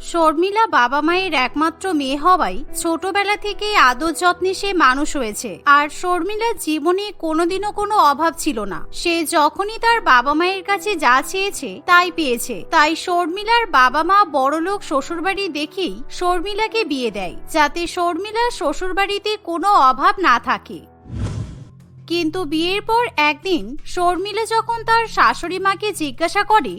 শর্মিলা বাবা মায়ের একমাত্র মেয়ে হওয়ায় ছোটবেলা থেকেই আদর যত্নে সে মানুষ হয়েছে। আর শর্মিলার জীবনে কোনোদিনও কোনো অভাব ছিল না। সে যখনই তার বাবা মায়ের কাছে যা চেয়েছে, তাই পেয়েছে। তাই শর্মিলার বাবা মা বড়লোক শ্বশুরবাড়ি দেখেই শর্মিলাকে বিয়ে দেয়, যাতে শর্মিলার শ্বশুরবাড়িতে কোনো অভাব না থাকে। কিন্তু বিয়ের পর একদিন শর্মিলা যখন তার শাশুড়ি মাকে জিজ্ঞাসা করে,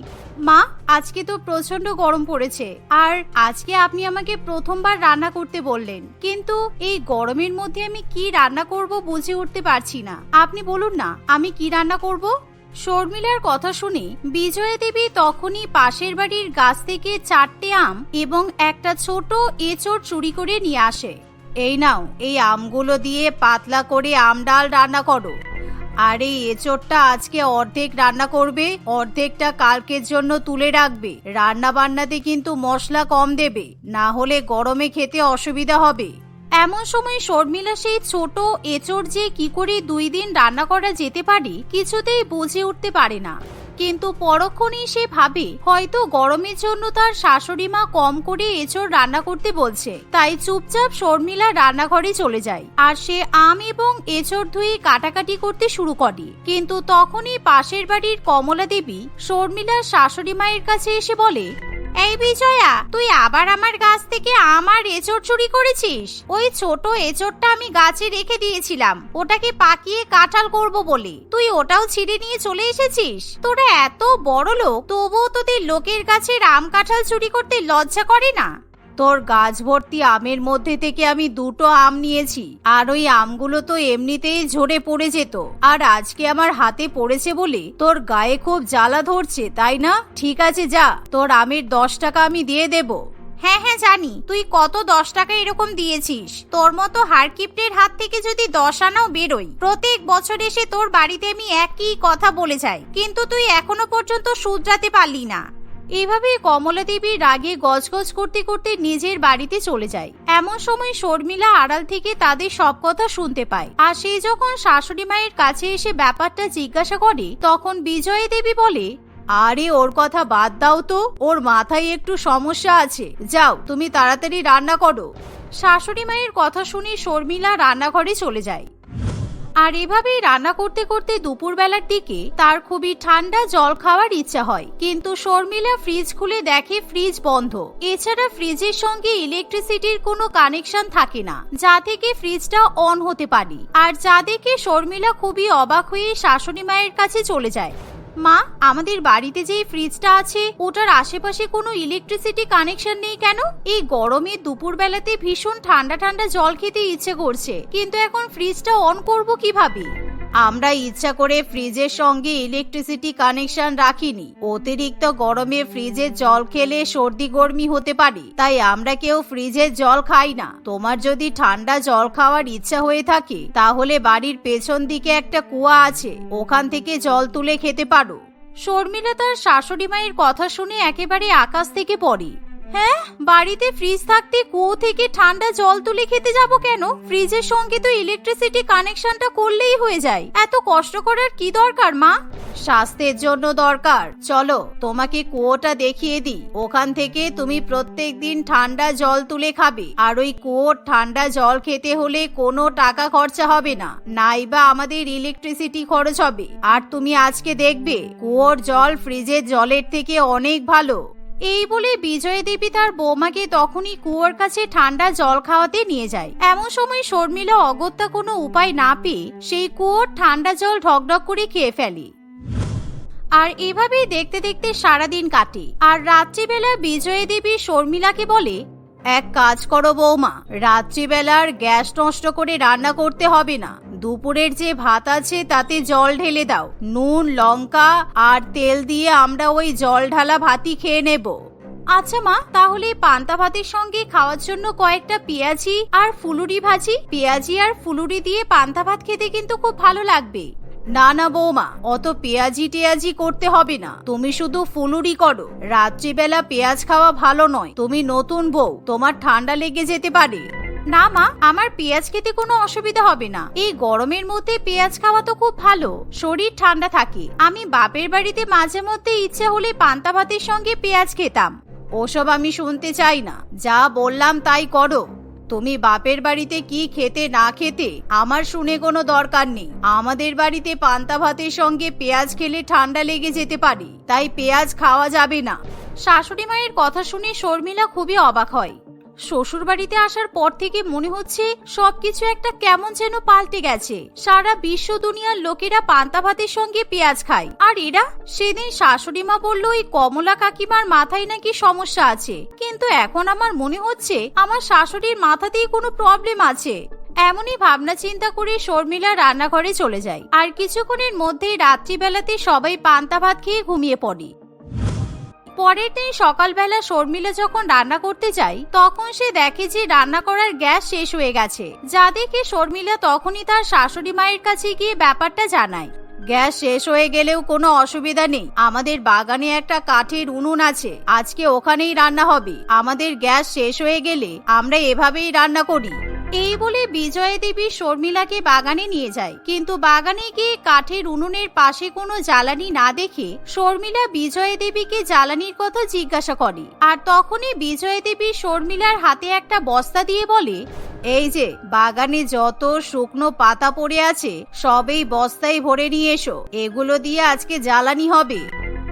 মা, আজকে তো প্রচণ্ড গরম পড়েছে আর আজকে আপনি আমাকে প্রথমবার রান্না করতে বললেন। কিন্তু এই গরমের মধ্যে আমি কি রান্না করব বুঝে উঠতে পারছি না। আপনি বলুন না, আমি কি রান্না করব? শর্মিলার কথা শুনে বিজয়া দেবী তখনই পাশের বাড়ির গাছ থেকে চারটে আম এবং একটা ছোট এঁচড় চুরি করে নিয়ে আসে। এই নাও, এই আমগুলো দিয়ে পাতলা করে আম ডাল রান্না করো। আর এই এঁচড়টা আজকে অর্ধেক রান্না করবে, অর্ধেকটা কালকের জন্য তুলে রাখবে। রান্না বান্নাতে কিন্তু মশলা কম দেবে, না হলে গরমে খেতে অসুবিধা হবে। এমন সময় শর্মিলা সেই ছোট এঁচড় যে কি করে দুই দিন রান্না করা যেতে পারে কিছুতেই বুঝে উঠতে পারে না। কিন্তু পরক্ষণেই সে ভাবে, হয়তো গরমের জন্য তার শাশুড়ি মা কম করে এঁচড় রান্না করতে বলছে। তাই চুপচাপ শর্মিলা রান্নাঘরে চলে যায়। আর সে আম এবং এঁচড় ধুয়ে কাটাকাটি করতে শুরু করে। কিন্তু তখনই পাশের বাড়ির কমলা দেবী শর্মিলার শাশুড়ি মায়ের কাছে এসে বলে এই বিজয়া, তুই আবার আমার গাছ থেকে আমার এঁচড় চুরি করেছিস? ওই ছোট এঁচড়টা আমি গাছে রেখে দিয়েছিলাম। ওটাকে পাকিয়ে কাঁঠাল করব বলে। তুই ওটাও ছিঁড়ে নিয়ে চলে এসেছিস? তোরা এত বড় লোক তবুও তোদের লোকের কাছে রাম কাঁঠাল চুরি করতে লজ্জা করে না? তোর গাছ ভর্তি আমের মধ্যে থেকে আমি দুটো আম নিয়েছি। আর ওই আমগুলো তো এমনিতেই ঝরে পড়ে যেত। আর আজকে আমার হাতে পড়েছে বলে তোর গায়ে খুব জ্বালা ধরছে, তাই না? ঠিক আছে, যা। তোর আমের দশ টাকা আমি দিয়ে দেব। হ্যাঁ হ্যাঁ জানি। তুই কত দশ টাকা এরকম দিয়েছিস? তোর মতো হারকিপ্টের হাত থেকে যদি দশ আনাও বেরোই প্রত্যেক বছর এসে তোর বাড়িতে আমি একই কথা বলে যাই। কিন্তু তুই এখনও পর্যন্ত শুধরাতে পারলি না। এভাবে কমলা দেবী রাগে গজগজ করতে করতে নিজের বাড়িতে চলে যায়। এমন সময় শর্মিলা আড়াল থেকে তাদের সব কথা শুনতে পায়। আর সে যখন শাশুড়ি মায়ের কাছে এসে ব্যাপারটা জিজ্ঞাসা করে, তখন বিজয়া দেবী বলে, আরে, ওর কথা বাদ দাও তো। ওর মাথায় একটু সমস্যা আছে। যাও, তুমি তাড়াতাড়ি রান্না করো। শাশুড়ি মায়ের কথা শুনে শর্মিলা রান্নাঘরে চলে যায়। আর এভাবেই রান্না করতে করতে দুপুরবেলার দিকে তার খুবই ঠান্ডা জল খাওয়ার ইচ্ছা হয়। কিন্তু শর্মিলা ফ্রিজ খুলে দেখে ফ্রিজ বন্ধ। এছাড়া ফ্রিজের সঙ্গে ইলেকট্রিসিটির কোনো কানেকশন থাকে না, যা থেকে ফ্রিজটা অন হতে পারে। আর যা দেখে শর্মিলা খুবই অবাক হয়ে শাশুড়ি মায়ের কাছে চলে যায়। মা, আমাদের বাড়িতে যে ফ্রিজটা আছে, ওটার আশেপাশে কোনো ইলেকট্রিসিটি কানেকশন নেই কেন? এই গরমে দুপুরবেলাতে ভীষণ ঠান্ডা ঠান্ডা জল খেতে ইচ্ছে করছে। কিন্তু এখন ফ্রিজটা অন করব কীভাবে? আমরা ইচ্ছা করে ফ্রিজের সঙ্গে ইলেকট্রিসিটি কানেকশন রাখিনি। অতিরিক্ত গরমে ফ্রিজের জল খেলে সর্দি গরমি হতে পারে। তাই আমরা কেউ ফ্রিজের জল খাই না। তোমার যদি ঠান্ডা জল খাওয়ার ইচ্ছা হয়ে থাকে, তাহলে বাড়ির পেছন দিকে একটা কুয়া আছে। ওখান থেকে জল তুলে খেতে পারো। শর্মিলা তার শাশুড়ি মায়ের কথা শুনে একেবারে আকাশ থেকে পড়ে। হ্যাঁ? বাড়িতে ফ্রিজ থাকতে কুয়ো থেকে ঠান্ডা জল তুলে খেতে যাব কেন? ফ্রিজের সঙ্গে তো ইলেকট্রিসিটি কানেকশনটা করলেই হয়ে যায়। এত কষ্ট করার কি দরকার, মা? স্বাস্থ্যের জন্য দরকার। চলো, তোমাকে কুয়োটা দেখিয়ে দিই। ওখান থেকে তুমি প্রত্যেক দিন ঠান্ডা জল তুলে খাবে। আর ওই কুয়োর ঠান্ডা জল খেতে হলে কোনো টাকা খরচা হবে না। নাইবা আমাদের ইলেকট্রিসিটি খরচ হবে। আর তুমি আজকে দেখবে, কুয়োর জল ফ্রিজের জলের থেকে অনেক ভালো। এই বলে বিজয় দেবী তার বৌমাকে তখনই কুয়োর কাছে ঠান্ডা জল খাওয়াতে নিয়ে যায়। এমন সময় শর্মিলা অগত্যা কোনো উপায় না পেয়ে সেই কুয়োর ঠান্ডা জল ঢকঢক করে খেয়ে ফেলে। আর এভাবেই দেখতে দেখতে সারাদিন কাটে। আর রাত্রিবেলা বিজয় দেবী শর্মিলাকে বলে এক কাজ করো বৌমা, রাত্রিবেলার গ্যাস নষ্ট করে রান্না করতে হবে না। দুপুরের যে ভাত আছে তাতে জল ঢেলে দাও। নুন, লঙ্কা আর তেল দিয়ে আমরা ওই জল ঢালা ভাতই খেয়ে নেব। আচ্ছা মা, তাহলে পান্তা ভাতের সঙ্গে খাওয়ার জন্য কয়েকটা পেঁয়াজি আর ফুলুরি ভাজি। পেঁয়াজি আর ফুলুরি দিয়ে পান্তা ভাত খেতে কিন্তু খুব ভালো লাগবে। না না বৌমা অত পেঁয়াজি টেয়াজি করতে হবে না। তুমি শুধু ফুলুরি করো। রাত্রিবেলা পেঁয়াজ খাওয়া ভালো নয়। তুমি নতুন বউ তোমার ঠান্ডা লেগে যেতে পারে। না মা আমার পেঁয়াজ খেতে কোনো অসুবিধা হবে না। এই গরমের মধ্যে পেঁয়াজ খাওয়া তো খুব ভালো। শরীর ঠান্ডা থাকে। আমি বাপের বাড়িতে মাঝে মধ্যে ইচ্ছে হলে পান্তা ভাতের সঙ্গে পেঁয়াজ খেতাম। ওসব আমি শুনতে চাই না। যা বললাম তাই করো। তুমি বাপের বাড়িতে কি খেতে না খেতে আমার শুনে কোনো দরকার নেই। আমাদের বাড়িতে পান্তা ভাতের সঙ্গে পেঁয়াজ খেলে ঠান্ডা লেগে যেতে পারে, তাই পেঁয়াজ খাওয়া যাবে না। শাশুড়ি মায়ের কথা শুনে শর্মিলা খুবই অবাক হয়। শ্বশুর বাড়িতে আসার পর থেকে মনে হচ্ছে সবকিছু একটা কেমন যেন পাল্টে গেছে। সারা বিশ্ব দুনিয়ার লোকেরা পান্তা ভাতের সঙ্গে পেঁয়াজ খায়। আর এরা? সেদিন শাশুড়ি মা বলল, ওই কমলা কাকিমার মাথায় নাকি সমস্যা আছে। কিন্তু এখন আমার মনে হচ্ছে আমার শাশুড়ির মাথাতেই কোনো প্রবলেম আছে। এমনই ভাবনা চিন্তা করে শর্মিলা রান্নাঘরে চলে যায়। আর কিছুক্ষণের মধ্যেই রাত্রিবেলাতে সবাই পান্তা ভাত খেয়ে ঘুমিয়ে পড়ে। পরের দিন সকালবেলা শর্মিলা যখন রান্না করতে যায়, তখন সে দেখে যে রান্না করার গ্যাস শেষ হয়ে গেছে। যা দেখে শর্মিলা তখনই তার শাশুড়ি মায়ের কাছে গিয়ে ব্যাপারটা জানায়। গ্যাস শেষ হয়ে গেলেও কোনো অসুবিধা নেই। আমাদের বাগানে একটা কাঠের উনুন আছে। আজকে ওখানেই রান্না হবে। আমাদের গ্যাস শেষ হয়ে গেলে আমরা এভাবেই রান্না করি। এই বলে বিজয়া দেবী শর্মিলাকে বাগানে নিয়ে যায়। কিন্তু বাগানে গিয়ে কাঠের উনুনের পাশে কোনো জ্বালানি না দেখে শর্মিলা বিজয়া দেবীকে জ্বালানির কথা জিজ্ঞাসা করে। আর তখনই বিজয়া দেবী শর্মিলার হাতে একটা বস্তা দিয়ে বলে এই যে বাগানে যত শুকনো পাতা পড়ে আছে সবেই বস্তায় ভরে নিয়ে এসো। এগুলো দিয়ে আজকে জ্বালানি হবে।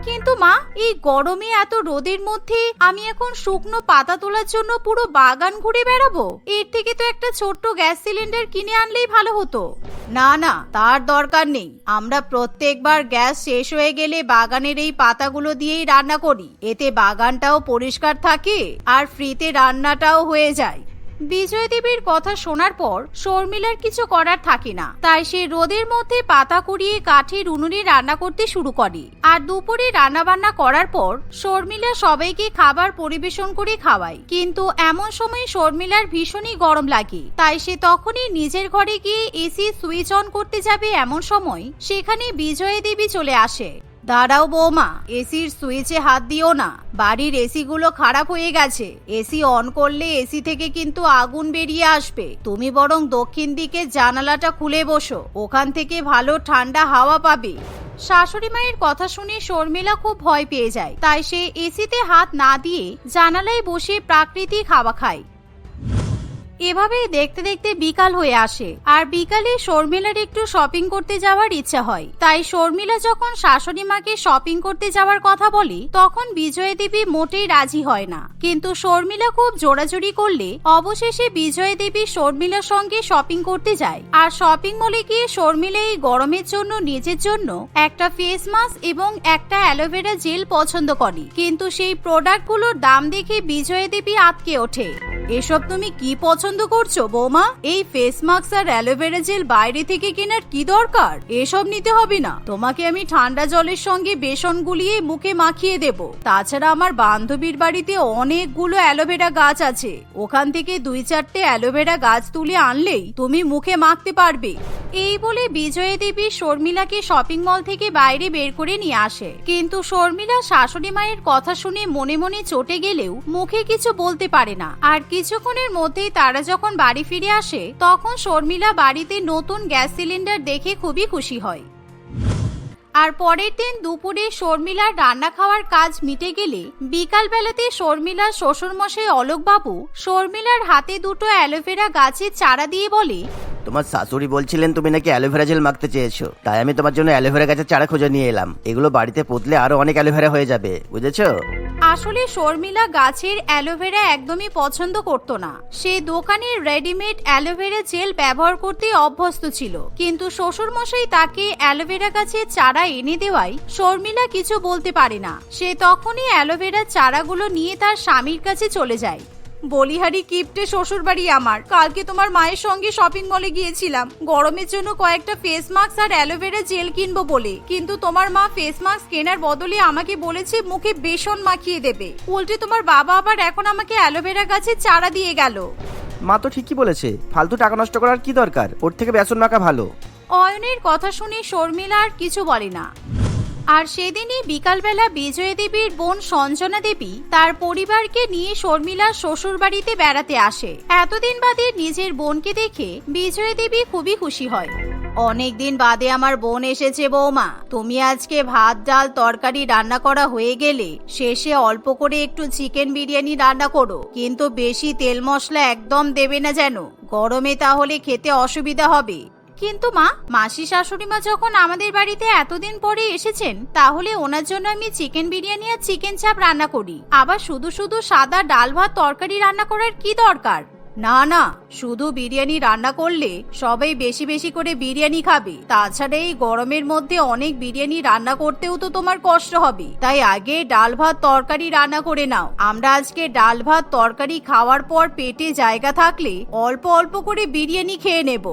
কিন্তু মা এই গরমে এত রোদের মধ্যে আমি এখন শুকনো পাতা তোলার জন্য পুরো বাগান ঘুরে বেড়াবো? এর থেকে তো একটা ছোট্ট গ্যাস সিলিন্ডার কিনে আনলেই ভালো হতো। না না তার দরকার নেই। আমরা প্রত্যেকবার গ্যাস শেষ হয়ে গেলে বাগানের এই পাতাগুলো দিয়েই রান্না করি। এতে বাগানটাও পরিষ্কার থাকে আর ফ্রিতে রান্নাটাও হয়ে যায়। বিজয় দেবীর কথা শোনার পর শর্মিলার কিছু করার থাকে না। তাই সে রোদের মধ্যে পাতা কুড়িয়ে কাঠের উনুনে রান্না করতে শুরু করে। আর দুপুরে রান্না বান্না করার পর শর্মিলা সবাইকে খাবার পরিবেশন করে খাওয়ায়। কিন্তু এমন সময় শর্মিলার ভীষণই গরম লাগে। তাই সে তখনই নিজের ঘরে গিয়ে এসি সুইচ অন করতে যাবে এমন সময় সেখানে বিজয় দেবী চলে আসে। দাঁড়াও বৌমা, এসির সুইচে হাত দিও না। বাড়ির এসি গুলো খারাপ হয়ে গেছে। এসি অন করলে এসি থেকে কিন্তু আগুন বেরিয়ে আসবে। তুমি বরং দক্ষিণ দিকে জানালাটা খুলে বসো। ওখান থেকে ভালো ঠান্ডা হাওয়া পাবে। শাশুড়ি মায়ের কথা শুনে শর্মিলা খুব ভয় পেয়ে যায়। তাই সে এসিতে হাত না দিয়ে জানালায় বসে প্রাকৃতিক হাওয়া খায়। এভাবেই দেখতে দেখতে বিকাল হয়ে আসে। আর বিকালে শর্মিলার একটু শপিং করতে যাওয়ার ইচ্ছা হয়। তাই শর্মিলা যখন শাশুড়ি মাকে শপিং করতে যাওয়ার কথা বলে, তখন বিজয় দেবী মোটেই রাজি হয় না। কিন্তু শর্মিলা খুব জোরাজুরি করলে অবশেষে বিজয় দেবী শর্মিলার সঙ্গে শপিং করতে যায়। আর শপিং মলে গিয়ে শর্মিলা এই গরমের জন্য নিজের জন্য একটা ফেস মাস্ক এবং একটা অ্যালোভেরা জেল পছন্দ করে। কিন্তু সেই প্রোডাক্টগুলোর দাম দেখে বিজয় দেবী আটকে ওঠে। এসব তুমি কি পছন্দ করছ, বৌমা? এই ফেস মাস্ক আর অ্যালোভেরা জেল বাইরে থেকে কেনার কি দরকার? এসব নিতে হবে না। তোমাকে আমি ঠান্ডা জলের সঙ্গে বেসন গুলিয়ে মুখে মাখিয়ে দেব। তাছাড়া আমার বান্ধবীর বাড়িতে অনেকগুলো অ্যালোভেরা গাছ আছে। ওখান থেকে দুই চারটে অ্যালোভেরা গাছ তুলে আনলেই তুমি মুখে মাখতে পারবে। এই বলে বিজয়া দেবী শর্মিলাকে শপিং মল থেকে বাইরে বের করে নিয়ে আসে। কিন্তু শর্মিলা শাশুড়ি মায়ের কথা শুনে মনে মনে চটে গেলেও মুখে কিছু বলতে পারে না। আর কিছুক্ষণের মধ্যেই তারা যখন বাড়ি ফিরে আসে, তখন শর্মিলা বাড়িতে নতুন গ্যাস সিলিন্ডার দেখে খুবই খুশি হয়। আর পরের দিন দুপুরে শর্মিলার রান্না খাওয়ার কাজ মিটে গেলে, বিকালবেলাতে শর্মিলার শ্বশুরমশাই অলোকবাবু শর্মিলার হাতে দুটো অ্যালোভেরা গাছের চারা দিয়ে বলে তোমার শাশুড়ি বলছিলেন তুমি নাকি অ্যালোভেরা জেল মাখতে চেয়েছো। তাই আমি তোমার জন্য অ্যালোভেরা গাছের চারা খুঁজে নিয়ে এলাম। এগুলো বাড়িতে পুতলে আরও অনেক অ্যালোভেরা হয়ে যাবে, বুঝেছ? আসলে শর্মিলা গাছের অ্যালোভেরা একদমই পছন্দ করত না। সে দোকানের রেডিমেড অ্যালোভেরা জেল ব্যবহার করতে অভ্যস্ত ছিল। কিন্তু শ্বশুরমশাই তাকে অ্যালোভেরা গাছের চারা এনে দেওয়ায় শর্মিলা কিছু বলতে পারে না। সে তখনই অ্যালোভেরা চারাগুলো নিয়ে তার স্বামীর কাছে চলে যায়। বলিহারি কিপ্টে শ্বশুর বাড়ি আমার। কালকে তোমার মায়ের সঙ্গে শপিং মলে গিয়েছিলাম। গরমের জন্য কয়েকটা ফেস মাস্ক আর অ্যালোভেরা জেল কিনবো বলে। কিন্তু তোমার মা ফেস মাস্ক কেনার বদলে আমাকে বলেছে মুখে বেসন মাখিয়ে দেবে। উল্টে তোমার বাবা আবার এখন আমাকে অ্যালোভেরা গাছের চারা দিয়ে গেল। মা তো ঠিকই বলেছে ফালতু টাকা নষ্ট করার কি দরকার? ওর থেকে বেসন মাখা ভালো। অয়নের কথা শুনে শর্মিলা আর কিছু বলে না। আর সেদিনই বিকালবেলা বিজয় দেবীর বোন সঞ্জনা দেবী তার পরিবারকে নিয়ে শর্মিলার শ্বশুর বাড়িতে বেড়াতে আসে। এতদিন বাদে নিজের বোনকে দেখে বিজয় দেবী খুবই খুশি হয়। অনেকদিন বাদে আমার বোন এসেছে বৌমা। তুমি আজকে ভাত, ডাল, তরকারি রান্না করা হয়ে গেলে শেষে অল্প করে একটু চিকেন বিরিয়ানি রান্না করো। কিন্তু বেশি তেল মশলা একদম দেবে না যেন। গরমে তাহলে খেতে অসুবিধা হবে। কিন্তু মা, মাসি শাশুড়ি মা যখন আমাদের বাড়িতে এতদিন পরে এসেছেন, তাহলে ওনার জন্য আমি চিকেন বিরিয়ানি আর চিকেন চাপ রান্না করি। আবার শুধু শুধু সাদা ডাল ভাত তরকারি রান্না করার কি দরকার? না না, শুধু বিরিয়ানি রান্না করলে সবাই বেশি বেশি করে বিরিয়ানি খাবে। তাছাড়া এই গরমের মধ্যে অনেক বিরিয়ানি রান্না করতেও তো তোমার কষ্ট হবে। তাই আগে ডাল ভাত তরকারি রান্না করে নাও। আমরা আজকে ডাল ভাত তরকারি খাওয়ার পর পেটে জায়গা থাকলে অল্প অল্প করে বিরিয়ানি খেয়ে নেব।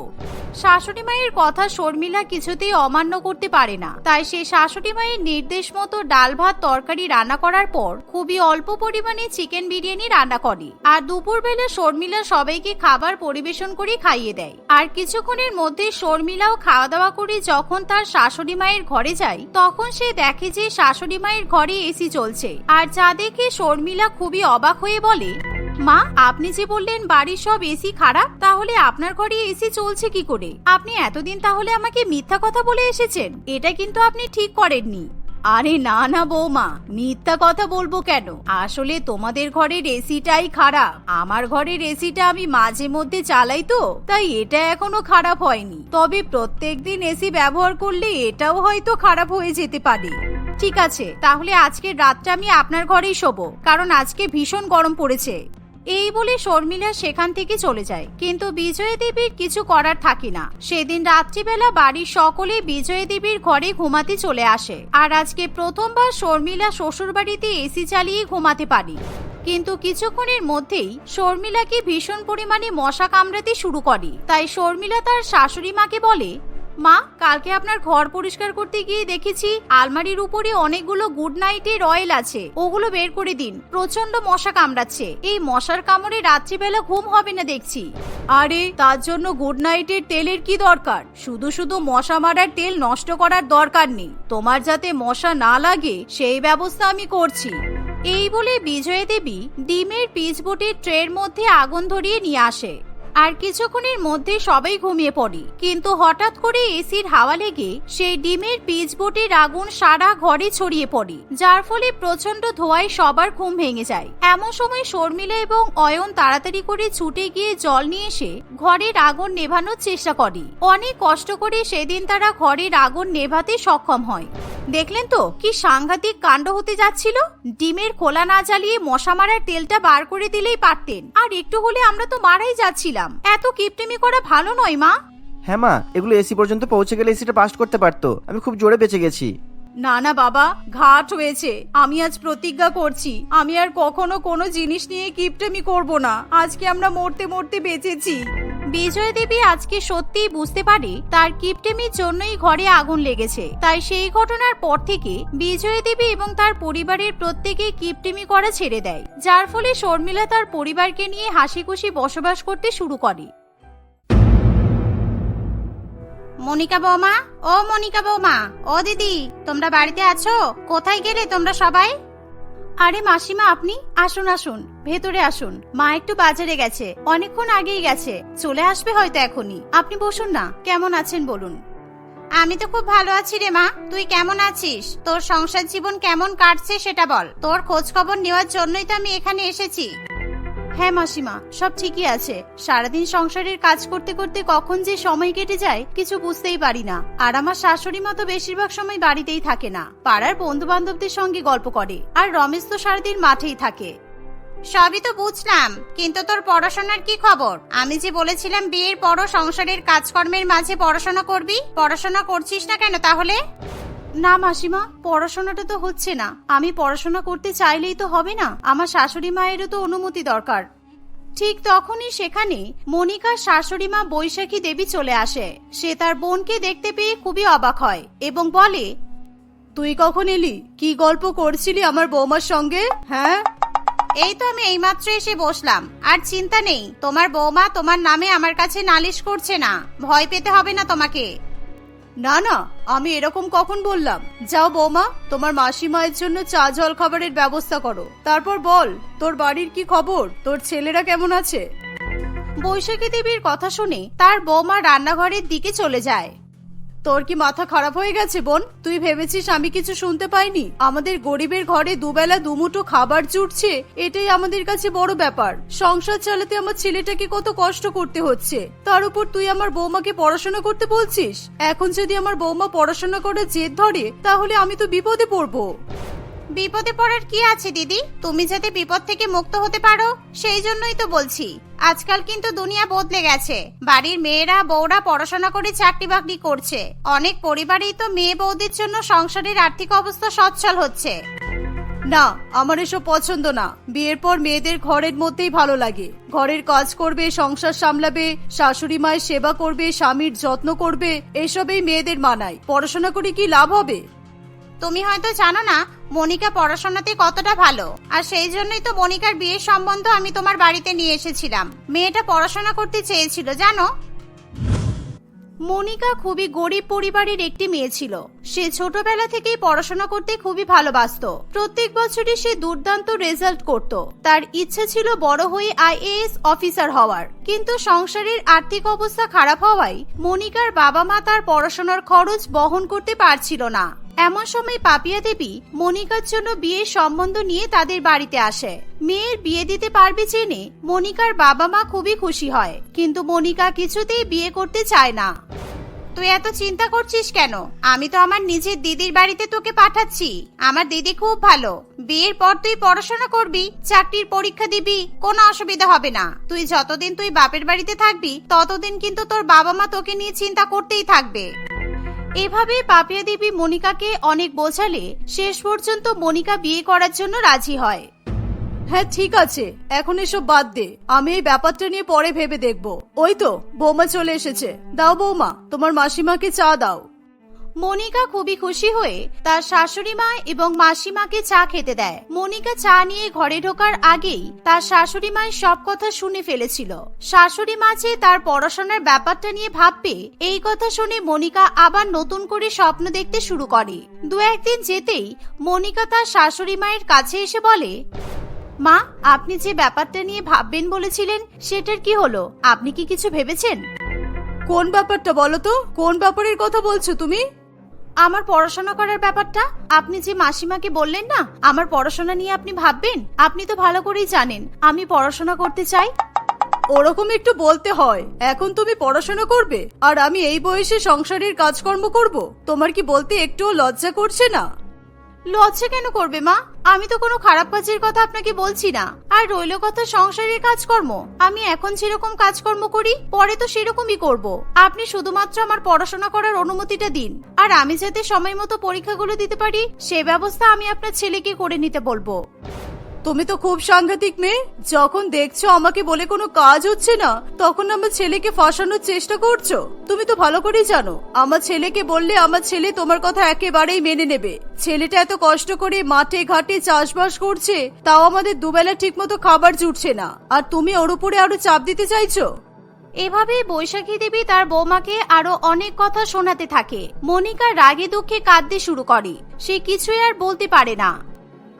শাশুড়ি মায়ের কথা শর্মিলা কিছুতেই অমান্য করতে পারে না। তাই সে শাশুড়ি মায়ের নির্দেশ মতো ডাল ভাত তরকারি রান্না করার পর খুবই অল্প পরিমাণে চিকেন বিরিয়ানি রান্না করে। আর দুপুরবেলা শর্মিলা সবাইকে খাবার পরিবেশন করে খাইয়ে দেয়। আর কিছুক্ষণের মধ্যে শর্মিলাও খাওয়া দাওয়া করে যখন তার শাশুড়ি মায়ের ঘরে যায়, তখন সে দেখে যে শাশুড়ি মায়ের ঘরে এসি চলছে। আর যা দেখে শর্মিলা খুবই অবাক হয়ে বলে মা, আপনি যে বললেন বাড়ির সব এসি খারাপ, তাহলে আপনার ঘরে এসি চলছে কি করে? আপনি এতদিন তাহলে আমাকে মিথ্যা কথা বলে এসেছেন, এটা কিন্তু আপনি ঠিক করেননি। আরে না না বৌমা, মিথ্যা কথা বলব কেন? আসলে তোমাদের ঘরের এসিটাই খারাপ, আমার ঘরের এসিটা আমি মাঝে মধ্যে চালাই তো, তাই এটা এখনও খারাপ হয়নি। তবে প্রত্যেকদিন এসি ব্যবহার করলে এটাও হয়তো খারাপ হয়ে যেতে পারে। ঠিক আছে, তাহলে আজকে রাতটা আমি আপনার ঘরেই শোবো, কারণ আজকে ভীষণ গরম পড়েছে। এই বলে শর্মিলা সেখান থেকে চলে যায়। কিন্তু বিজয় দেবীর কিছু করার থাকে না। সেদিন রাত্রিবেলা বাড়ির সকলে বিজয় দেবীর ঘরে ঘুমাতে চলে আসে। আর আজকে প্রথমবার শর্মিলা শ্বশুর বাড়িতে এসি চালিয়ে ঘুমাতে পারি। কিন্তু কিছুক্ষণের মধ্যেই শর্মিলাকে ভীষণ পরিমাণে মশা কামড়াতে শুরু করে। তাই শর্মিলা তার শাশুড়ি মাকে বলে মা, কালকে আপনার ঘর পরিষ্কার করতে গিয়ে দেখেছি আলমারির উপরে অনেকগুলো গুড নাইটের অয়েল আছে। ওগুলো বের করে দিন। প্রচণ্ড মশা কামড়াচ্ছে। এই মশার কামড়ে রাত্রিবেলা ঘুম হবে না দেখছি। আরে, তার জন্য গুড নাইটের তেলের কি দরকার? শুধু শুধু মশা মারার তেল নষ্ট করার দরকার নেই। তোমার যাতে মশা না লাগে, সেই ব্যবস্থা আমি করছি। এই বলে বিজয় দেবী ডিমের পিচবোটের ট্রের মধ্যে আগুন ধরিয়ে নিয়ে আসে। আর কিছুক্ষণের মধ্যে সবাই ঘুমিয়ে পড়ে। কিন্তু হঠাৎ করে এসির হাওয়া লেগে সেই ডিমের পিচ বোটের আগুন সারা ঘরে ছড়িয়ে পড়ে, যার ফলে প্রচণ্ড ধোঁয়ায় সবার ঘুম ভেঙে যায়। এমন সময় শর্মিলা এবং অয়ন তাড়াতাড়ি করে ছুটে গিয়ে জল নিয়ে এসে ঘরের আগুন নেভানোর চেষ্টা করে। অনেক কষ্ট করে সেদিন তারা ঘরের আগুন নেভাতে সক্ষম হয়। দেখলেন তো কি সাংঘাতিক কাণ্ড হতে যাচ্ছিল? ডিমের খোলা না জ্বালিয়ে মশা মারার তেলটা বার করে দিলেই পারতেন। আর একটু হলে আমরা তো মারাই যাচ্ছিলাম। এত কিপটিমি করা ভালো নয়, মা। হ্যাঁ মা, এগুলো এসি পর্যন্ত পৌঁছে গেলে এসিটা পাস্ট করতে পারতো। আমি খুব জোরে বেঁচে গেছি। না না, বাবা, ঘাট হয়েছে। আমি আজ প্রতিজ্ঞা করছি। আমি আর কখনো কোনো জিনিস নিয়ে কিপটেমি করব না। আজকে আমরা মরতে মরতে বেঁচেছি। বিজয় দেবী আজকে সত্যিই বুঝতে পারে তার কিপটেমির জন্যই ঘরে আগুন লেগেছে। তাই সেই ঘটনার পর থেকে বিজয় দেবী এবং তার পরিবারের প্রত্যেকেই কিপটেমি করা ছেড়ে দেয়, যার ফলে শর্মিলা তার পরিবারকে নিয়ে হাসি খুশি বসবাস করতে শুরু করে। মনিকা বৌমা, ও মনিকা বৌমা, ও দিদি, তোমরা বাড়িতে আছো? কোথায় গেলে তোমরা সবাই? আরে মাসিমা, আপনি আসুন আসুন, ভেতরে আসুন। মা একটু বাজারে গেছে, অনেকক্ষণ আগেই গেছে, চলে আসবে হয়তো এখনই। আপনি বসুন না, কেমন আছেন বলুন। আমি তো খুব ভালো আছি রে মা, তুই কেমন আছিস? তোর সংসার জীবন কেমন কাটছে সেটা বল। তোর খোঁজ খবর নেওয়ার জন্যই তো আমি এখানে এসেছি। হ্যাঁ মাসিমা, সব ঠিকই আছে। সারাদিন সংসারের কাজ করতে করতে কখন যে সময় কেটে যায়, কিছু বুঝতেই পারি না। আর আমার শাশুড়ি মা তো বেশিরভাগ সময় বাড়িতেই থাকে না। পাড়ার বন্ধু বান্ধবদের সঙ্গে গল্প করে। আর রমেশ তো সারাদিন মাঠেই থাকে। সবই তো বুঝলাম, কিন্তু তোর পড়াশোনার কি খবর? আমি যে বলেছিলাম বিয়ের পরও সংসারের কাজকর্মের মাঝে পড়াশোনা করবি, পড়াশোনা করছিস না কেন তাহলে? না মাসিমা, পড়াশোনাটা তো হচ্ছে না। আমি পড়াশোনা করতে চাইলেই তো হবে না। আমার শাশুড়ি মায়েরও তো অনুমতি দরকার। ঠিক তখনই সেখানে মনিকার শাশুড়ি মা বৈশাখী দেবী চলে আসে। সে তার বোনকে দেখতে পেয়ে খুবই অবাক হয় এবং বলে, তুই কখন এলি? কি গল্প করছিলি আমার বৌমার সঙ্গে? হ্যাঁ? এই তো আমি এইমাত্র এসে বসলাম। আর চিন্তা নেই, তোমার বৌমা তোমার নামে আমার কাছে নালিশ করছে না। ভয় পেতে হবে না তোমাকে। না না, আমি এরকম কখন বললাম? যাও বৌমা, তোমার মাসি মায়ের জন্য চা জল খাবারের ব্যবস্থা করো। তারপর বল, তোর বাড়ির কি খবর? তোর ছেলেরা কেমন আছে? বৈশাখী দেবীর কথা শুনে তার বৌমা রান্নাঘরের দিকে চলে যায়। তোর কি মাথা খারাপ হয়ে গেছে, বোন? তুই ভেবেছিস আমি কিছু শুনতে পাইনি? আমাদের গরিবের ঘরে দুবেলা দুমুঠো খাবার জুটছে, এটাই আমাদের কাছে বড় ব্যাপার। সংসার চালাতে আমার ছেলেটাকে কত কষ্ট করতে হচ্ছে। তার উপর তুই আমার বৌমাকে পড়াশোনা করতে বলছিস? এখন যদি আমার বৌমা পড়াশোনা করে জেদ ধরে, তাহলে আমি তো বিপদে পড়ব। বিপদে পড়ার কি আছে, দিদি? তুমি যাতে বিপদ থেকে মুক্ত হতে পারো, সেই জন্যই তো বলছি। আজকাল কিন্তু দুনিয়া বদলে গেছে। বাড়ির মেয়েরা, বউরা পড়াশোনা করে চাকরি বাকরি করছে। অনেক পরিবারেই তো মেয়ে বৌদির জন্য সংসারের আর্থিক অবস্থা সচ্ছল হচ্ছে। না, আমার এসব পছন্দ না। বিয়ের পর মেয়েদের ঘরের মধ্যেই ভালো লাগে। ঘরের কাজ করবে, সংসার সামলাবে, শাশুড়ি মায়ের সেবা করবে, স্বামীর যত্ন করবে, এসবেই মেয়েদের মানায়। পড়াশোনা করে কি লাভ হবে? তুমি হয়তো জানো না, মনিকা পড়াশোনাতে কতটা ভালো। আর সেই জন্যই তো মনিকার বিয়ের সম্বন্ধ আমি তোমার বাড়িতে নিয়ে এসেছিলাম। মেয়েটা পড়াশোনা করতে চেয়েছিল, জানো? মনিকা খুবই গরিব পরিবারের একটি মেয়ে ছিল। সে ছোটবেলা থেকেই পড়াশোনা করতে খুবই ভালোবাসতো। প্রত্যেক বছরই সে দুর্দান্ত রেজাল্ট করত। তার ইচ্ছে ছিল বড় হয়ে আইএএস অফিসার হওয়ার। কিন্তু সংসারের আর্থিক অবস্থা খারাপ হওয়ায় মনিকার বাবা মা তার পড়াশোনার খরচ বহন করতে পারছিল না। এমন সময় পাপিয়া দেবী মনিকার জন্য বিয়ের সম্বন্ধ নিয়ে তাদের বাড়িতে আসে। মেয়ের বিয়ে দিতে পারবে জেনে মনিকার বাবা মা খুবই খুশি হয়, কিন্তু মনিকা কিছুতেই বিয়ে করতে চায় না। তুই এত চিন্তা করছিস কেন? আমি তো আমার নিজের দিদির বাড়িতে তোকে পাঠাচ্ছি। আমার দিদি খুব ভালো। বিয়ের পর তুই পড়াশোনা করবি, চাকরির পরীক্ষা দিবি, কোনো অসুবিধা হবে না। তুই যতদিন তুই বাপের বাড়িতে থাকবি, ততদিন কিন্তু তোর বাবা মা তোকে নিয়ে চিন্তা করতেই থাকবে। এভাবে পাপিয়া দেবী মনিকাকে অনেক বোঝালে শেষ পর্যন্ত মনিকা বিয়ে করার জন্য রাজি হয়। হ্যাঁ ঠিক আছে। এখন এসব বাদ দে। আমি এই ব্যাপারটা নিয়ে পরে ভেবে দেখব। ওই তো, বৌমা চলে এসেছে। দাও বৌমা, তোমার মাসিমাকে চা দাও। মনিকা খুবই খুশি হয়ে তার শাশুড়ি মা এবং মাসিমাকে চা খেতে দেয়। মনিকা চা নিয়ে ঘরে ঢোকার আগেই তার শাশুড়ি মায়ের সব কথা শুনে ফেলেছিল। শাশুড়ি মা যে তার পড়াশোনার ব্যাপারটা নিয়ে ভাববে, এই কথা শুনে মনিকা আবার নতুন করে স্বপ্ন দেখতে শুরু করে। দু একদিন যেতেই মনিকা তার শাশুড়ি মায়ের কাছে এসে বলে, মা, আপনি যে ব্যাপারটা নিয়ে ভাববেন বলেছিলেন, সেটার কি হলো? আপনি কি কিছু ভেবেছেন? কোন ব্যাপারটা বলো তো? কোন ব্যাপারের কথা বলছো তুমি? আমার পড়াশোনা করার ব্যাপারটা? আপনি যে মাসিমাকে বললেন না, আমার পড়াশোনা নিয়ে আপনি ভাববেন? আপনি তো ভালো করেই জানেন, আমি পড়াশোনা করতে চাই। ওরকম একটু বলতে হয়, এখন তুমি পড়াশোনা করবে, আর আমি এই বয়সে সংসারের কাজকর্ম করব, তোমার কি বলতে একটুও লজ্জা করছে না? লজ্জা কেন করবে, মা? আমি তো কোনো খারাপ কাজের কথা আপনাকে বলছি না। আর রইল কথা সংসারের কাজকর্ম। আমি এখন যেরকম কাজকর্ম করি, পরে তো সেরকমই করব। আপনি শুধুমাত্র আমার পড়াশোনা করার অনুমতিটা দিন। আর আমি যাতে সময় মতো পরীক্ষাগুলো দিতে পারি, সে ব্যবস্থা আমি আপনার ছেলেকে করে নিতে বলব। তুমি তো খুব সাংঘাতিক মেয়ে। যখন দেখছ আমাকে বলে কোনো কাজ হচ্ছে না, তখন আমার ছেলেকে ফাঁসানোর চেষ্টা করছ। তুমি তো ভালো করেই জানো, আমার ছেলেকে বললে আমার ছেলে তোমার কথা একেবারেই মেনে নেবে। ছেলেটা এত কষ্ট করে মাঠে ঘাটে চাষবাস করছে, তাও আমাদের দুবেলা ঠিকমতো খাবার জুটছে না। আর তুমি ওর উপরে আরও চাপ দিতে চাইছো? এভাবে বৈশাখী দেবী তার বৌমাকে আরও অনেক কথা শোনাতে থাকে। মনিকা রাগে দুঃখে কাঁদতে শুরু করে। সে কিছুই আর বলতে পারে না।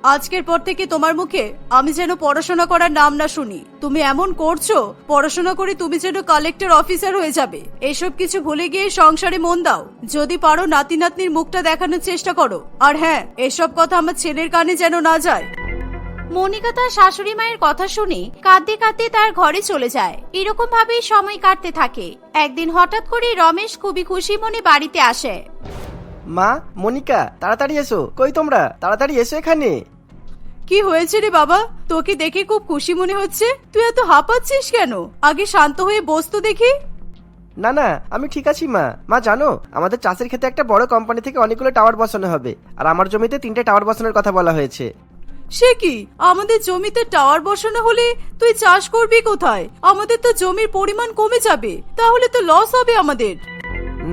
আজকের পর থেকে তোমার মুখে আমি যেন পড়াশোনা করার নাম না শুনি। তুমি এমন করছ, পড়াশোনা করে তুমি যেন কালেক্টর অফিসার হয়ে যাবে। এসব কিছু ভুলে গিয়ে সংসারে মন দাও। যদি পারো নাতি নাতনির মুখটা দেখানোর চেষ্টা করো। আর হ্যাঁ এসব কথা আমার ছেলের কানে যেন না যায়। মনিকা তার শাশুড়ি মায়ের কথা শুনে কাঁদতে কাঁদতে তার ঘরে চলে যায়। এরকম ভাবেই সময় কাটতে থাকে। একদিন হঠাৎ করে রমেশ খুবই খুশি মনে বাড়িতে আসে। মা মনিকা তাড়াতাড়ি এসো। কই তোমরা? তাড়াতাড়ি এসো এখানে। কি হয়েছে রে বাবা? তোকে দেখে খুব খুশি মনে হচ্ছে? তুই এত হাঁপাচ্ছিস কেন? আগে শান্ত হয়ে বসতো দেখি। না না আমি ঠিক আছি মা। মা জানো আমাদের চাষের ক্ষেত্রে একটা বড় কোম্পানি থেকে অনেকগুলো টাওয়ার বসানো হবে। আর আমার জমিতে তিনটে টাওয়ার বসানোর কথা বলা হয়েছে। সে কি? আমাদের জমিতে টাওয়ার বসানো হলে তুই চাষ করবি কোথায়? আমাদের তো জমির পরিমাণ কমে যাবে। তাহলে তো লস হবে আমাদের।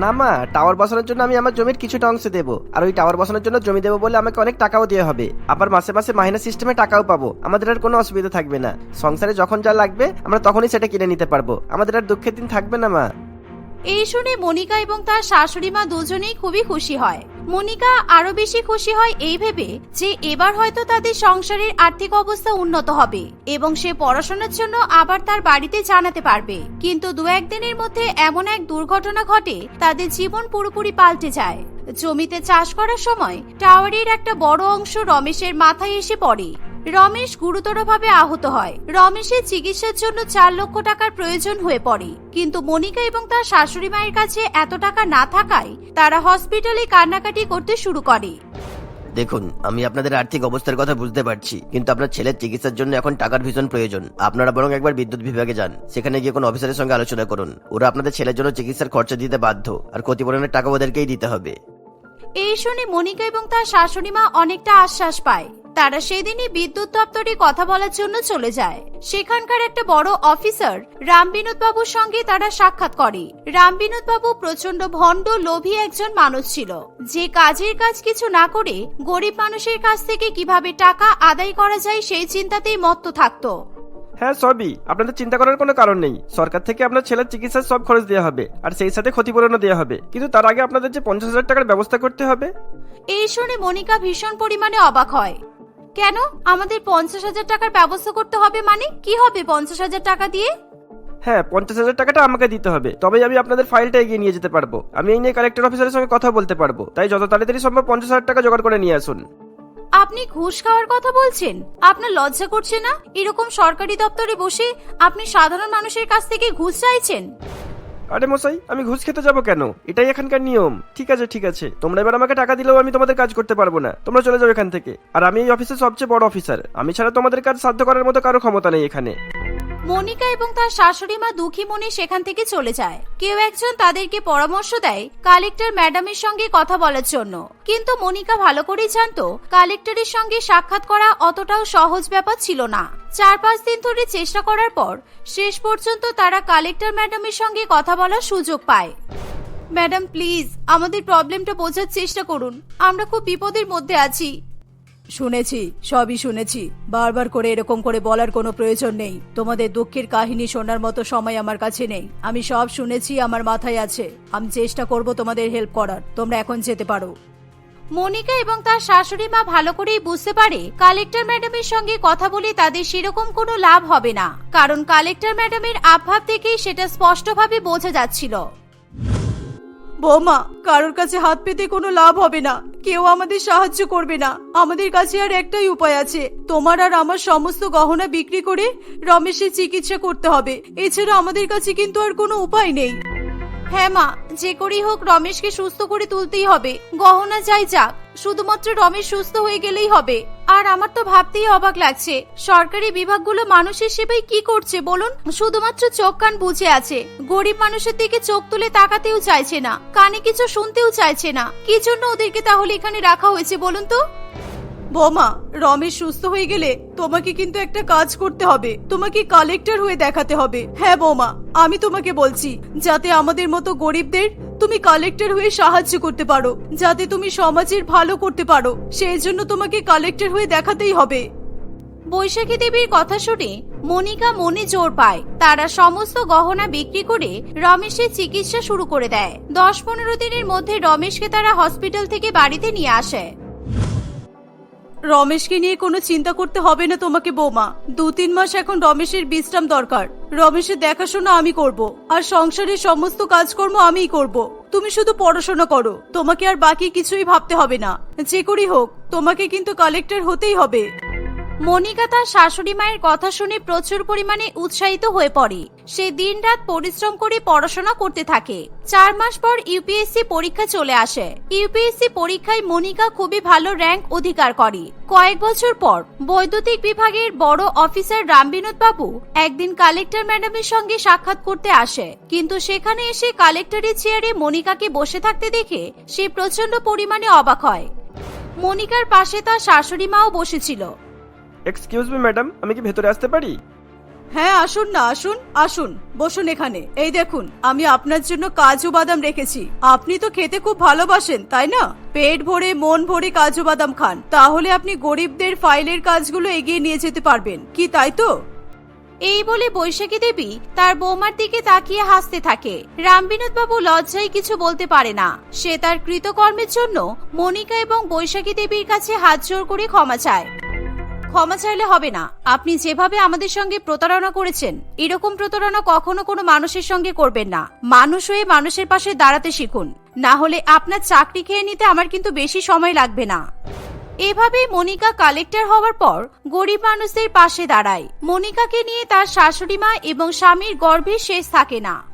না মা, টাওয়ার বসানোর জন্য আমি আমার জমির কিছুটা অংশ দেবো। আর ওই টাওয়ার বসানোর জন্য জমি দেবো বলে আমাকে অনেক টাকাও দেওয়া হবে। আবার মাসে মাসে মাহিনা সিস্টেমে টাকাও পাবো। আমাদের আর কোনো অসুবিধা থাকবে না। সংসারে যখন যা লাগবে, আমরা তখনই সেটা কিনে নিতে পারব। আমাদের আর দুঃখের দিন থাকবে না মা। এই শুনে মনিকা এবং তার শাশুড়ি মা দুজনেই খুবই খুশি হয়। মনিকা আরও বেশি খুশি হয় এই ভেবে যে এবার হয়তো তাদের সংসারের আর্থিক অবস্থা উন্নত হবে এবং সে পড়াশোনার জন্য আবার তার বাড়িতে জানাতে পারবে। কিন্তু দু একদিনের মধ্যে এমন এক দুর্ঘটনা ঘটে তাদের জীবন পুরোপুরি পাল্টে যায়। জমিতে চাষ করার সময় টাওয়ারের একটা বড় অংশ রমেশের মাথায় এসে পড়ে। রমেশ গুরুতরভাবে আহত হয়। রমেশের চিকিৎসার জন্য চার লক্ষ টাকার প্রয়োজন হয়ে পড়ে। কিন্তু মনিকা এবং তার শাশুড়ি মায়ের কাছে এত টাকা না থাকায় তারা হসপিটালে কান্নাকাটি করতে শুরু করে। দেখুন আমি আপনাদের আর্থিক অবস্থার কথা বুঝতে পারছি কিন্তু আপনার ছেলের চিকিৎসার জন্য এখন টাকার ভীষণ প্রয়োজন। আপনারা বরং একবার বিদ্যুৎ বিভাগে যান সেখানে গিয়ে কোনো অফিসারের সঙ্গে আলোচনা করুন। ওরা আপনাদের ছেলের জন্য চিকিৎসার খরচা দিতে বাধ্য আর ক্ষতিপূরণের টাকা ওদেরকেই দিতে হবে। এই শুনে মনিকা এবং তার শাশুড়ি মা অনেকটা আশ্বাস পায়। তারা সেদিনই বিদ্যুৎ দপ্তরে কথা বলার জন্য চলে যায়। সেখানকার একটা বড় অফিসার রামবিনোদ বাবুর সঙ্গে তারা সাক্ষাৎ করে। রামবিনোদ বাবু প্রচণ্ড ভণ্ড লোভী একজন মানুষ ছিল। যে কাজের কাজ কিছু না করে গরিব মানুষের কাছ থেকে কীভাবে টাকা আদায় করা যায় সেই চিন্তাতেই মত্ত থাকতো। হ্যাঁ সবই। আপনাদের চিন্তা করার কোনো কারণ নেই। সরকার থেকে আপনার ছেলের চিকিৎসার সব খরচ দেওয়া হবে আর সেই সাথে ক্ষতিপূরণও দেওয়া হবে। কিন্তু তার আগে আপনাদের যে পঞ্চাশ হাজার টাকার ব্যবস্থা করতে হবে? এই শুনে মনিকা ভীষণ পরিমাণে অবাক হয়। কেন? আমাদের পঞ্চাশ হাজার টাকার ব্যবস্থা করতে হবে মানে? কি হবে পঞ্চাশ হাজার টাকা দিয়ে? হ্যাঁ পঞ্চাশ হাজার টাকাটা আমাকে দিতে হবে। তবেই আমি আপনাদের ফাইলটা এগিয়ে নিয়ে যেতে পারব। আমি এই নিয়ে কালেক্টর অফিসারের সঙ্গে কথা বলতে পারব। তাই যত তাড়াতাড়ি সম্ভব পঞ্চাশ হাজার টাকা জোগাড় করে নিয়ে আসুন। আপনি ঘুষ খাওয়ার কথা বলছেন? আপনার লজ্জা করছে না? এরকম সরকারি দপ্তরে বসে আপনি সাধারণ মানুষের কাছ থেকে ঘুষ চাইছেন? আরে মশাই, আমি ঘুষ খেতে যাব কেন? এটাই এখানকার নিয়ম। ঠিক আছে ঠিক আছে। তোমরা এবার আমাকে টাকা দিলেও আমি তোমাদের কাজ করতে পারব না। তোমরা চলে যাও এখান থেকে। আর আমি এই অফিসের সবচেয়ে বড় অফিসার। আমি ছাড়া তোমাদের কাজ সাধ্য করার মতো কারও ক্ষমতা নেই এখানে। মনিকা এবং তার শাশুড়ি মা দুঃখী মনে সেখান থেকে চলে যায়। কেউ একজন তাদেরকে পরামর্শ দেয় কালেক্টর ম্যাডামের সঙ্গে কথা বলার জন্য। কিন্তু মনিকা ভালো করেই জানতো কালেক্টরের সঙ্গে সাক্ষাৎ করা অতটাও সহজ ব্যাপার ছিল না। চার পাঁচ দিন ধরে চেষ্টা করার পর শেষ পর্যন্ত তারা কালেক্টর ম্যাডামের সঙ্গে কথা বলার সুযোগ পায়। ম্যাডাম, প্লিজ, আমাদের প্রবলেমটা বোঝার চেষ্টা করুন। আমরা খুব বিপদের মধ্যে আছি। শুনেছি সবই শুনেছি। বারবার করে এরকম করে বলার কোনো প্রয়োজন নেই। তোমাদের দুঃখের কাহিনী শোনার মতো সময় আমার কাছে নেই। আমি সব শুনেছি আমার মাথায় আছে। আমি চেষ্টা করব তোমাদের হেল্প করার। তোমরা এখন যেতে পারো। মনিকা এবং তার শাশুড়ি মা ভালো করেই বুঝতে পারে কালেক্টর ম্যাডামের সঙ্গে কথা বলে তাদের সেরকম কোনো লাভ হবে না। কারণ কালেক্টর ম্যাডামের আভাব থেকেই সেটা স্পষ্টভাবে বোঝা যাচ্ছিল। বৌমা কারোর কাছে হাত পেতে কোনো লাভ হবে না। কেউ আমাদের সাহায্য করবে না। আমাদের কাছে আর একটাই উপায় আছে। তোমার আর আমার সমস্ত গহনা বিক্রি করে রমেশের চিকিৎসা করতে হবে। এছাড়া আমাদের কাছে কিন্তু আর কোনো উপায় নেই। হ্যাঁ মা, যে করেই হোক রমেশকে সুস্থ করে তুলতেই হবে। গহনা যাই যাক, শুধুমাত্র রমেশ সুস্থ হয়ে গেলেই হবে। আর আমার তো ভাবতেই অবাক লাগছে। সরকারি বিভাগগুলো মানুষের সেবায় কি করছে বলুন? শুধুমাত্র চোখ কান বুঝে আছে। গরিব মানুষের দিকে চোখ তুলে তাকাতেও চাইছে না, কানে কিছু শুনতেও চাইছে না। কি জন্য ওদেরকে তাহলে এখানে রাখা হয়েছে বলুন তো? বৌমা, রমেশ সুস্থ হয়ে গেলে তোমাকে কিন্তু একটা কাজ করতে হবে। তোমাকে কালেক্টর হয়ে দেখাতে হবে। হ্যাঁ বৌমা, আমি তোমাকে বলছি, যাতে আমাদের মতো গরিবদের তুমি কালেক্টর হয়ে সাহায্য করতে পারো, যাতে তুমি সমাজের ভালো করতে পারো। সেই জন্য তোমাকে কালেক্টর হয়ে দেখাতেই হবে। বৈশাখী দেবীর কথা শুনে মনিকা মনে জোর পায়। তারা সমস্ত গহনা বিক্রি করে রমেশের চিকিৎসা শুরু করে দেয়। দশ পনেরো দিনের মধ্যে রমেশকে তারা হসপিটাল থেকে বাড়িতে নিয়ে আসে। রমেশকে নিয়ে কোনো চিন্তা করতে হবে না তোমাকে, বৌমা। দু তিন মাস এখন রমেশের বিশ্রাম দরকার। রমেশের দেখাশোনা আমি করব, আর সংসারের সমস্ত কাজকর্ম আমিই করব। তুমি শুধু পড়াশোনা করো, তোমাকে আর বাকি কিছুই ভাবতে হবে না। যে করি হোক, তোমাকে কিন্তু কালেক্টর হতেই হবে। মনিকা তার শাশুড়ি মায়ের কথা শুনে প্রচুর পরিমাণে উৎসাহিত হয়ে পড়ে। সে দিনরাত পরিশ্রম করে পড়াশোনা করতে থাকে। চার মাস পর ইউপিএসসি পরীক্ষা চলে আসে। ইউপিএসসি পরীক্ষায় মনিকা খুবই ভালো র্যাঙ্ক অধিকার করে। কয়েক বছর পর বৈদ্যুতিক বিভাগের বড় অফিসার রামবিনোদ বাবু একদিন কালেক্টর ম্যাডামের সঙ্গে সাক্ষাৎ করতে আসে। কিন্তু সেখানে এসে কালেক্টরের চেয়ারে মনিকাকে বসে থাকতে দেখে সে প্রচণ্ড পরিমাণে অবাক হয়। মনিকার পাশে তার শাশুড়ি মাও বসেছিল। এক্সকিউজ মি ম্যাডাম আমি কি ভেতরে আসতে পারি? হ্যাঁ আসুন না আসুন আসুন বসুন এখানে। এই দেখুন আমি আপনার জন্য কাজু বাদাম রেখেছি। আপনি তো খেতে খুব ভালোবাসেন তাই না? পেট ভরে মন ভরে কাজু বাদাম খান। তাহলে আপনি গরিবদের ফাইলের কাজগুলো এগিয়ে নিয়ে যেতে পারবেন। কি তাই তো? এই বলে বৈশাখী দেবী তার বৌমার দিকে তাকিয়ে হাসতে থাকে। রামবিনোদ বাবু লজ্জায় কিছু বলতে পারে না। সে তার কৃতকর্মের জন্য মনিকা এবং বৈশাখী দেবীর কাছে হাত জোর করে ক্ষমা চায়। ক্ষমা চাইলে হবে না। আপনি যেভাবে আমাদের সঙ্গে প্রতারণা করেছেন, এরকম প্রতারণা কখনো কোনো মানুষের সঙ্গে করবেন না। মানুষ হয়ে মানুষের পাশে দাঁড়াতে শিখুন। না হলে আপনার চাকরি খেয়ে নিতে আমার কিন্তু বেশি সময় লাগবে না। এভাবেই মনিকা কালেক্টর হওয়ার পর গরিব মানুষদের পাশে দাঁড়ায়। মনিকাকে নিয়ে তার শাশুড়ি মা এবং স্বামীর গর্ভে শেষ থাকে না।